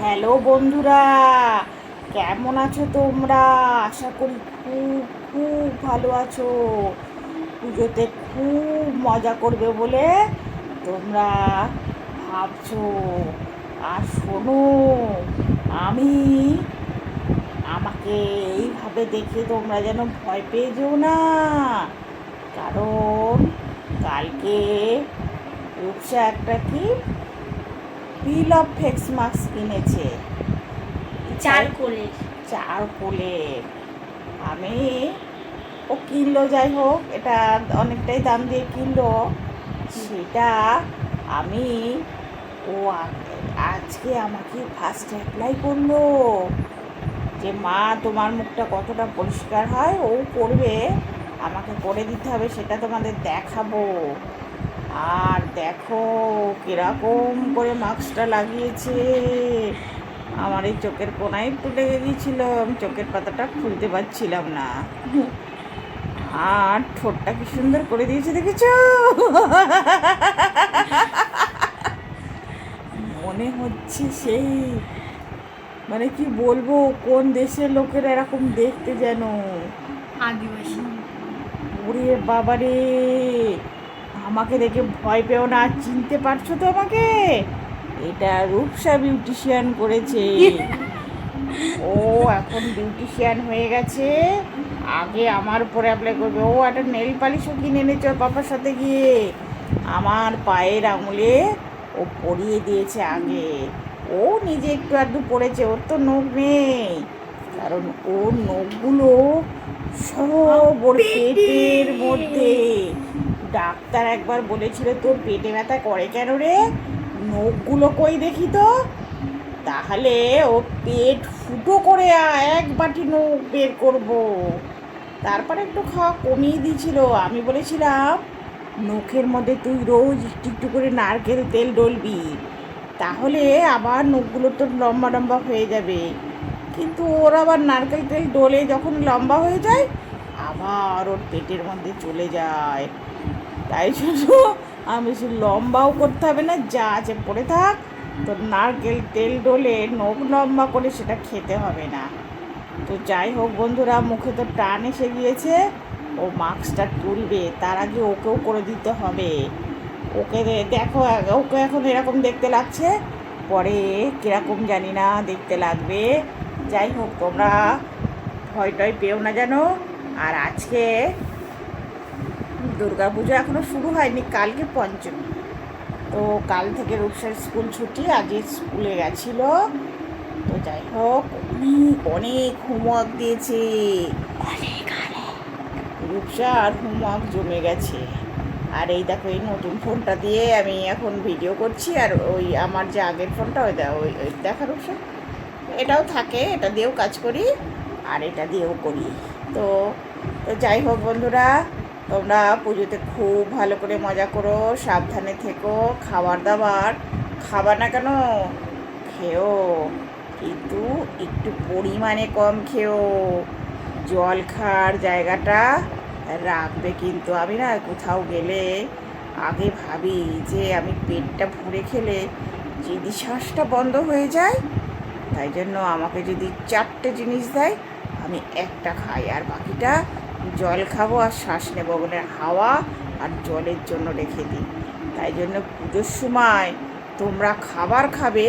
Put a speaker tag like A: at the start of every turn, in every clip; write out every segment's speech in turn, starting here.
A: Hello বন্ধুরা, কেমন আছো তোমরা? আশা করি খুব খুব ভালো আছো। পুজোতে খুব মজা করবে বলে তোমরা ভাবছ। আর শোনো, আমি আমাকে এইভাবে দেখে তোমরা যেন ভয় পেয়ে যেও না। কারণ কালকে রূপসা একটা কি পিল অফ ফেক্স মাস্ক কিনেছে।
B: চার কোলে।
A: চার কোলে। আমি ও কিনলো যাই হোক এটা অনেকটাই দাম দিয়ে কিনলো। সেটা আমি ও আজকে আমাকে ফার্স্ট অ্যাপ্লাই করল। যে মা তোমার মুখটা কতটা পরিষ্কার হয়? ও করবে আমাকে করে দিতে হবে সেটা তোমাদের দেখাবো। আর দেখো কীরকম করে মাস্কটা লাগিয়েছে। আমার এই চোখের কোনায় একটু লেগে গিয়েছিল আমি চোখের পাতাটা খুলতে পারছিলাম না। আর ঠোঁটটা কি সুন্দর করে দিয়েছে দেখেছ? মনে হচ্ছে সেই মানে কি বলব কোন দেশের লোকেরা এরকম দেখতে যেন?
B: আদিবাসী।
A: ওরে বাবারে! আমাকে দেখে ভয় পেও না চিনতে পারছ তো আমাকে? এটা রূপসা বিউটিশিয়ান করেছে। ও এখন বিউটিশিয়ান হয়ে গেছে। আগে আমার উপরে অ্যাপ্লাই করবে। ও একটা নেল পালিশও কিনে এনেছে ওর পাপার সাথে গিয়ে। আমার পায়ের আঙুলে ও পরিয়ে দিয়েছে আগে। ও নিজে একটু আধটু পড়েছে ওর তো নখ নেই। কারণ ওর নখগুলো সব ওর পেটের মধ্যে। ডাক্তার একবার বলেছিল, তোর পেটে ব্যথা করে কেন রে? নখগুলো কই দেখি তো? তাহলে ও পেট ফুটো করে এক বাটি নখ বের করব। তারপরে একটু খাওয়া কমিয়ে দিয়েছিল। আমি বলেছিলাম, নখের মধ্যে তুই রোজ একটু একটু করে নারকেল তেল ডলবি, তাহলে আবার নখগুলো তোর লম্বা লম্বা হয়ে যাবে। কিন্তু ওর আবার নারকেল তেল ডলে যখন লম্বা হয়ে যায়, আবার ওর পেটের মধ্যে চলে যায়। তাই জন্য আমি সে লম্বাও করতে হবে না, যা আছে পড়ে থাক। তো নারকেল তেল ডলে নখ লম্বা করে সেটা খেতে হবে না। তো যাই হোক বন্ধুরা, মুখে তো টান এসে গিয়েছে। ও মাস্কটা তুলবে, তার আগে ওকেও করে দিতে হবে। ওকে দেখো, ওকে এখন এরকম দেখতে লাগছে। পরে কীরকম জানি না দেখতে লাগবে। যাই হোক, তোমরা ভয় টয় পেও না জানো আর আজকে পুজো এখনও শুরু হয়নি, কালকে পঞ্চমী। তো কাল থেকে রূপসার স্কুল ছুটি আজকে স্কুলে গেছিল। তো যাই হোক, অনেক অনেক হোমওয়ার্ক দিয়েছে। রূপসার হোমওয়ার্ক জমে গেছে। আর এই দেখো, এই নতুন ফোনটা দিয়ে আমি এখন ভিডিও করছি, আর ওই আমার যে আগের ফোনটা ওই ওই দেখা রূপসা। এটাও থাকে, এটা দিয়েও কাজ করি, আর এটা দিয়েও করি। তো তো যাই হোক বন্ধুরা তোমরা পুজোতে খুব ভালো করে মজা করো, সাবধানে থেকো, খাবার দাবার খাবার না কেন? খেও, কিন্তু একটু পরিমাণে কম খেও। জল খাওয়ার জায়গাটা রাখবে কিন্তু আমি না কোথাও গেলে। আগে ভাবি যে আমি পেটটা ভরে খেলে যদি শ্বাসটা বন্ধ হয়ে যায়, তাই জন্য আমাকে যদি চারটে জিনিস দেয়, আমি একটা খাই আর বাকিটা জল খাব আর শ্বাস নেব বলে হাওয়া আর জলের জন্য রেখে দিই। তাই জন্য পুজোর সময় তোমরা খাবার খাবে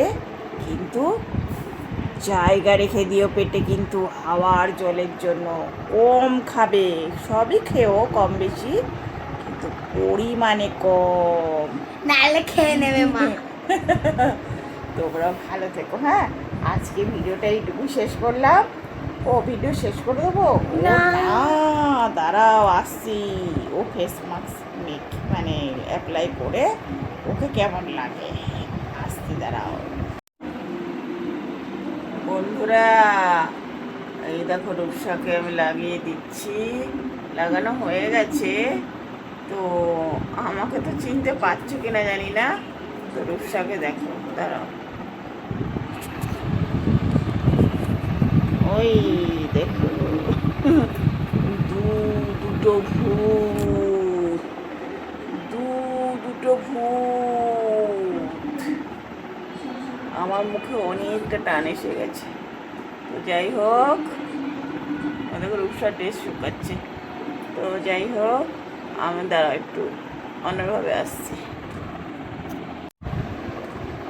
A: কিন্তু জায়গা রেখে দিও পেটে কিন্তু হাওয়া আর জলের জন্য কম খাবে। সবই খেও কম বেশি কিন্তু পরিমাণে কম।
B: নাহলে খেয়ে নেবে মা।
A: তোমরা ভালো থেকো হ্যাঁ? আজকে ভিডিওটা এইটুকু শেষ করলাম। ও ভিডিও শেষ করে দেবো?
B: না।
A: দাঁড়াও আসছি। ও ফেস মাস্ক মেক মানে অ্যাপ্লাই করে ওকে কেমন লাগে? আসছি দাঁড়াও। বন্ধুরা এই দেখো রূপসাকে আমি লাগিয়ে দিচ্ছি। লাগানো হয়ে গেছে। তো আমাকে তো চিনতে পারছ কিনা জানি না। তো রূপসাকে দেখো দাঁড়াও। ওই আমার মুখে অনেকটা টান এসে গেছে। তো যাই হোক ওদের রূপসার ড্রেস শুকাচ্ছে। তো যাই হোক, আমি দাঁড়াও একটু, অন্যভাবে আসছি।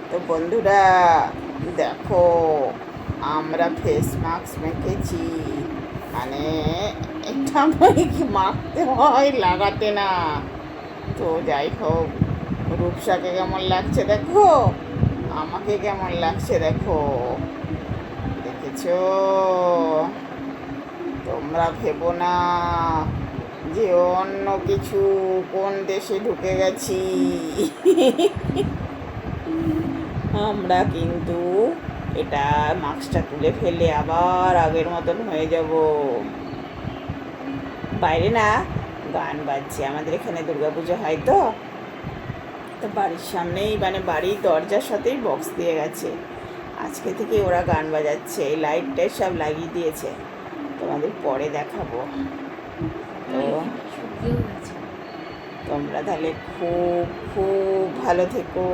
A: তো বন্ধুরা, দেখো, আমরা ফেস মাস্ক মেখেছি। মানে এটা কি মাখতে হয়, লাগাতে না। তো যাই হোক, রূপসাকে কেমন লাগছে দেখো? আমাকে কেমন লাগছে দেখো। দেখেছ? তোমরা ভেবো না যে অন্য কিছু কোন দেশে ঢুকে গেছি। আমরা কিন্তু এটা মাস্কটা তুলে ফেলে আবার আগের মতন হয়ে যাব। বাইরে না, গান বাজছে। আমাদের এখানে দুর্গাপুজো হয় তো। তো বাড়ির সামনেই মানে বাড়ির দরজার সাথেই বক্স দিয়ে গেছে। আজকে থেকে ওরা গান বাজাচ্ছে, এই লাইটটাই সব লাগিয়ে দিয়েছে। তোমাদের পরে দেখাবো। তো তোমরা তাহলে খুব খুব ভালো থেকো।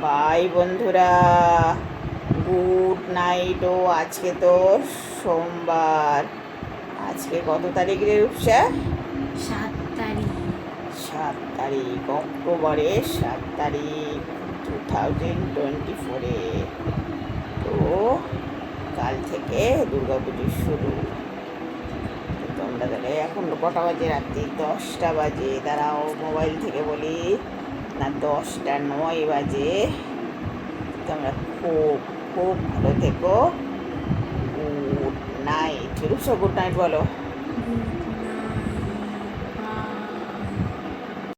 A: বাই বন্ধুরা। গুড নাইট ও আজকে তো সোমবার। আজকে কত তারিখ রে রূপসা?
B: সাত তারিখ
A: অক্টোবরের সাত তারিখ টু থাউজেন্ড টোয়েন্টি ফোরে তো কাল থেকে দুর্গাপুজো শুরু। তোমরা তাহলে এখন কটা বাজে রাত্রি? দশটা বাজে। দাঁড়াও, মোবাইল থেকে বলি। না, দশটা নয় বাজে। তোমরা খুব খুব ভালো থেকো। Good night. Rupsa good night বলো।